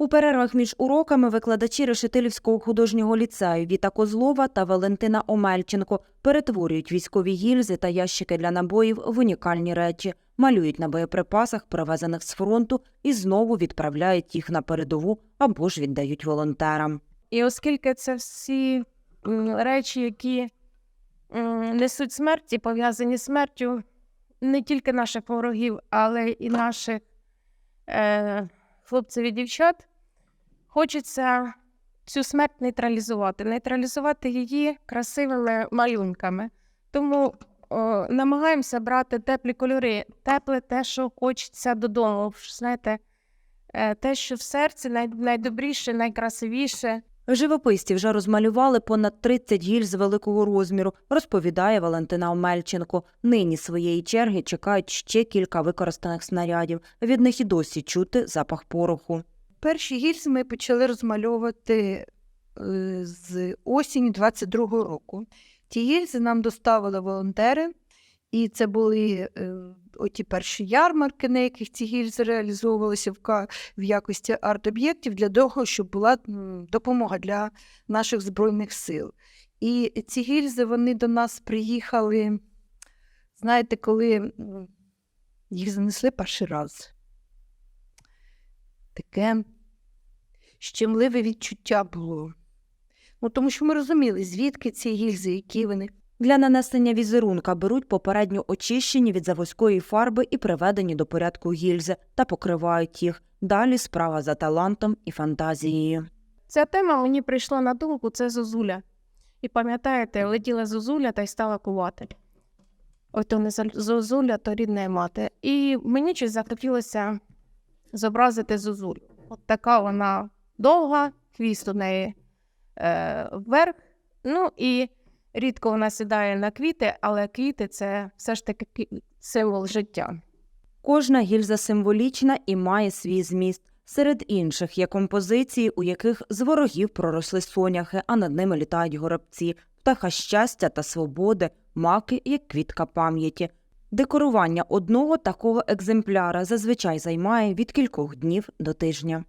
У перервах між уроками викладачі Решетилівського художнього ліцею Віта Козлова та Валентина Омельченко перетворюють військові гільзи та ящики для набоїв в унікальні речі, малюють на боєприпасах, привезених з фронту, і знову відправляють їх на передову або ж віддають волонтерам. І оскільки це всі речі, які несуть смерть і пов'язані з смертю не тільки наших ворогів, але і наших е, хлопців і дівчат, хочеться цю смерть нейтралізувати, нейтралізувати її красивими малюнками. Тому о, намагаємося брати теплі кольори, тепле те, що хочеться додому. Знаєте, е, те, що в серці най- найдобріше, найкрасивіше. Живописці вже розмалювали понад 30 гільз великого розміру, розповідає Валентина Омельченко. Нині своєї черги чекають ще кілька використаних снарядів. Від них і досі чути запах пороху. Перші гільзи ми почали розмальовувати е, з осені 22-го року. Ті гільзи нам доставили волонтери, і це були е, оті перші ярмарки, на яких ці гільзи реалізовувалися в, в якості арт-об'єктів для того, щоб була допомога для наших збройних сил. І ці гільзи вони до нас приїхали, знаєте, коли їх занесли перший раз. Таке щемливе відчуття було. Ну, тому що ми розуміли, звідки ці гільзи, які вони. Для нанесення візерунка беруть попередньо очищені від заводської фарби і приведені до порядку гільзи та покривають їх. Далі справа за талантом і фантазією. Ця тема мені прийшла на думку, це зозуля. І пам'ятаєте, летіла зозуля та й стала кувати. Ото не зозуля, то рідна мати. І мені щось захотілося зобразити зозулю. От така вона довга, хвіст у неї е, вверх. Ну і рідко вона сідає на квіти, але квіти це все ж таки символ життя. Кожна гільза символічна і має свій зміст. Серед інших є композиції, у яких з ворогів проросли соняхи, а над ними літають горобці, птаха щастя та свободи, маки як квітка пам'яті. Декорування одного такого екземпляра зазвичай займає від кількох днів до тижня.